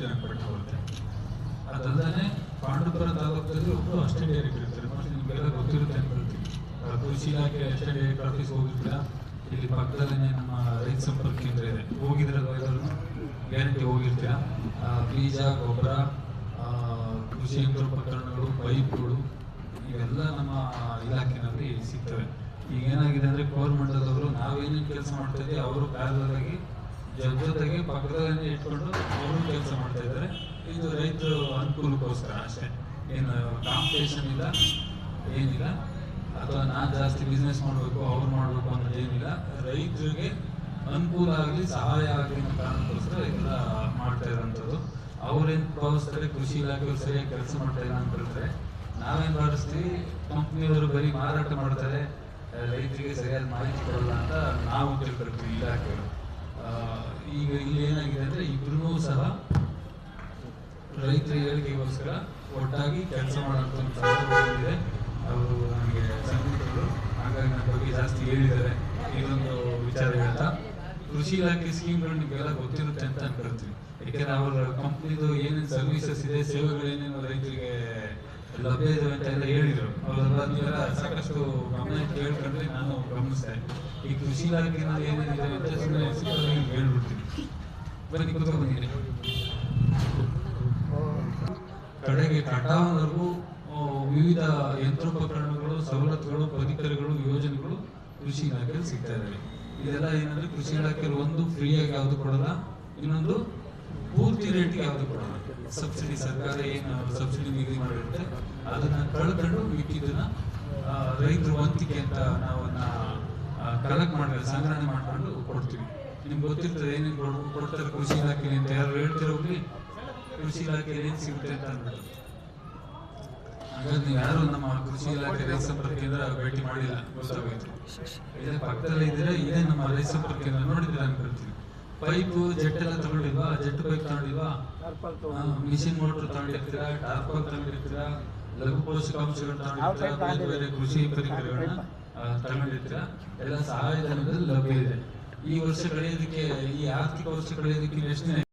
ಆಶ್ಚರ್ಯಪಟ್ಟವಂತೆ ಅದಲ್ಲದೆ ಪಾಂಡುಪುರ ತಾಲೂಕಲ್ಲಿ ಒಬ್ಬರು ಅಷ್ಟೇ ಇರ್ತಾರೆ ನಿಮಗೆಲ್ಲ ಗೊತ್ತಿರುತ್ತೆ ಅನ್ಕೊಳ್ತೀನಿ ಕೃಷಿ ಇಲಾಖೆ ಅಷ್ಟೇ ಆಫೀಸ್ ಹೋಗಿದ್ದ ಇಲ್ಲಿ ಪಕ್ಕದಲ್ಲೇ ನಮ್ಮ ರೈತ ಸಂಪರ್ಕ ಕೇಂದ್ರ ಇದೆ. ಹೋಗಿದ್ರೆ ಗ್ಯಾರಂಟಿ ಹೋಗಿರ್ತೀರ? ಬೀಜ, ಗೊಬ್ಬರ ಕೃಷಿ ಯಂತ್ರೋಪಕರಣಗಳು ಪೈಪ್ಗಳು, ಇವೆಲ್ಲ ನಮ್ಮ ಇಲಾಖೆನಲ್ಲಿ ಸಿಗ್ತವೆ. ಈಗ ಏನಾಗಿದೆ ಅಂದರೆ ಗೌರ್ಮೆಂಟದವರು ನಾವೇನೇನು ಕೆಲಸ ಮಾಡ್ತೀವಿ ಅವರು ಪ್ಯಾರಲಾಗಿ ಜೊತೆಗೆ ಪಕ್ಕದಲ್ಲಿ ಇಟ್ಕೊಂಡು ಅವರು ಕೆಲಸ ಮಾಡ್ತಾ ಇದ್ದಾರೆ. ಇದು ರೈತರ ಅನುಕೂಲಕ್ಕೋಸ್ಕರ ಅಷ್ಟೇ. ಏನು ಕಾಂಪಿಟೇಷನ್ ಇಲ್ಲ, ಏನಿಲ್ಲ. ಅಥವಾ ನಾನು ಜಾಸ್ತಿ ಬಿಸ್ನೆಸ್ ಮಾಡಬೇಕು, ಅವ್ರು ಮಾಡಬೇಕು ಅನ್ನೋದು ಏನಿಲ್ಲ. ರೈತರಿಗೆ ಅನುಕೂಲ ಆಗಲಿ, ಸಹಾಯ ಆಗಲಿ ಅನ್ನೋ ಕಾರಣಕ್ಕೋಸ್ಕರ ಎಲ್ಲ ಮಾಡ್ತಾ ಇರೋಂಥದ್ದು. ಅವ್ರೇನು ಭಾವಿಸ್ತಾರೆ ಕೃಷಿ ಇಲಾಖೆಯವ್ರು ಸರಿಯಾಗಿ ಕೆಲಸ ಮಾಡ್ತಾ ಇಲ್ಲ ಅಂತ ಹೇಳಿದ್ರೆ, ನಾವೇನು ಭಾವಿಸ್ತೀವಿ ಕಂಪ್ನಿಯವರು ಬರೀ ಮಾರಾಟ ಮಾಡ್ತಾರೆ. ರೈತರಿಗೆ ಸರಿಯಾದ ಮಾಹಿತಿ ಕೊಡಲ್ಲ ಅಂತ ನಾವು ತಿಳ್ಕೊಳ್ತೀವಿ ಇಲಾಖೆಯವರು. ಈಗ ಇಲ್ಲಿ ಏನಾಗಿದೆ ಅಂದ್ರೆ ಇಬ್ರು ಸಹ ರೈತರ ಏಳಿಗೆಗೋಸ್ಕರ ಒಟ್ಟಾಗಿ ಕೆಲಸ ಮಾಡುವಂತ ಒಂದು ಅವರು ನನಗೆ ಸಂಗೀತರು ಹಾಗಾಗಿ ನನ್ನ ಬಗ್ಗೆ ಜಾಸ್ತಿ ಹೇಳಿದ್ದಾರೆ. ಇದೊಂದು ವಿಚಾರ ಹೇಳ್ತಾ ಕೃಷಿ ಇಲಾಖೆ ಸ್ಕೀಮ್ಗಳು ನಿಮಗೆಲ್ಲ ಗೊತ್ತಿರುತ್ತೆ ಅಂತ ಅನ್ಕೊಳ್ತೀನಿ ಯಾಕೆಂದ್ರೆ ಅವರ ಕಂಪ್ನಿದು ಏನೇನು ಸರ್ವಿಸಸ್ ಇದೆ, ಸೇವೆಗಳು ಏನೇನು ರೈತರಿಗೆ ಲಭ್ಯ ಅಂತ ಎಲ್ಲ ಹೇಳಿದ್ರು. ಅವರೆಲ್ಲ ನೀವೆಲ್ಲ ಸಾಕಷ್ಟು ಗಮನ ಕೇಳ್ಕೊಂಡ್ರೆ ನಾನು ಗಮನಿಸ್ತಾ ಈ ಕೃಷಿ ಇಲಾಖೆನಲ್ಲಿ ಏನಿದೆ ಅಂತ ಸುಮ್ಮನೆ ಹೇಳ್ಬಿಡ್ತೀನಿ. ಬನ್ನಿ ಕೂತ್ಕೊಂಡು ಬಂದಿರಿ ಕಡೆಗೆ ಕಟಾವವರೆಗೂ ವಿವಿಧ ಯಂತ್ರೋಪಕರಣಗಳು, ಸವಲತ್ತುಗಳು, ಪರಿಕರಗಳು, ಯೋಜನೆಗಳು ಕೃಷಿ ಇಲಾಖೆಯಲ್ಲಿ ಸಿಗ್ತಾ ಇದೆ ಇದೆಲ್ಲ ಏನಂದ್ರೆ ಕೃಷಿ ಇಲಾಖೆಯಲ್ಲಿ ಒಂದು ಫ್ರೀಯಾಗಿ ಯಾವುದು ಕೊಡಲ್ಲ, ಇನ್ನೊಂದು ಪೂರ್ತಿ ರೇಟ್ಗೆ ಯಾವುದು ಕೊಡಲ್ಲ ಸಬ್ಸಿಡಿ ಸರ್ಕಾರ ಏನು ಸಬ್ಸಿಡಿ ನಿಗದಿ ಮಾಡಿರುತ್ತೆ, ಅದನ್ನ ಕಳ್ಕೊಂಡು ಮಿಕ್ಕಿದ್ದನ್ನ ರೈತರು ವಂತಿಕೆ ಅಂತ ನಾವನ್ನ ಕಲೆಕ್ಟ್ ಮಾಡಿದ್ರೆ, ಸಂಗ್ರಹಣೆ ಮಾಡ್ಕೊಂಡು ಕೊಡ್ತೀವಿ. ನಿಮ್ಗೆ ಗೊತ್ತಿರ್ತದೆ, ಏನೇನು ಕೊಡ್- ಕೊಡ್ತಾರೆ ಕೃಷಿ ಇಲಾಖೆ ಅಂತ. ಯಾರು ಹೇಳ್ತಿರೋಗ್ಲಿ ಕೃಷಿ ಇಲಾಖೆ ಏನ್ ಸಿಗುತ್ತೆ ಅಂತ ಹಾಗಾಗಿ ಯಾರು ನಮ್ಮ ಕೃಷಿ ಇಲಾಖೆ ರೈತ ಸಂಪರ್ಕ ಕೇಂದ್ರ ಭೇಟಿ ಮಾಡಿಲ್ಲ, ಗೊತ್ತಾಗೋಯ್ತು. ಇದೇ ಪಕ್ಕದಲ್ಲೇ ಇದ್ರೆ ಇದೇ ನಮ್ಮ ರೈತ ಸಂಪರ್ಕ ಕೇಂದ್ರ ನೋಡಿದ್ರೆ ಅನ್ಕೊಳ್ತೀವಿ ಪೈಪು ಜೆಟ್ ಎಲ್ಲ ತಗೊಂಡಿಲ್ವಾ? ಜೆಟ್ ಪೈಪ್ ತಗೊಂಡಿಲ್ವಾ? ಮಿಷಿನ್ ಮೋಟರ್ ತಗೊಂಡಿರ್ತೀರಾ? ಟಾರ್ಪಲ್ ತಗೊಂಡಿರ್ತೀರಾ? ಲಘು ಪೋಷಕಾಂಶಗಳನ್ನ ತಗೊಂಡಿರ್ತೀರಾ? ಬೇರೆ ಬೇರೆ ಕೃಷಿ ಪರಿಕರಗಳನ್ನ ತಗೊಂಡಿರ್ತೀರಾ? ಎಲ್ಲ ಸಹಾಯಧನದಲ್ಲಿ ಲಭ್ಯ ಇದೆ. ಈ ವರ್ಷ ಕಳೆಯೋದಕ್ಕೆ, ಈ ಆರ್ಥಿಕ ವರ್ಷ ಕಳೆಯೋದಕ್ಕೆ ಎಷ್ಟು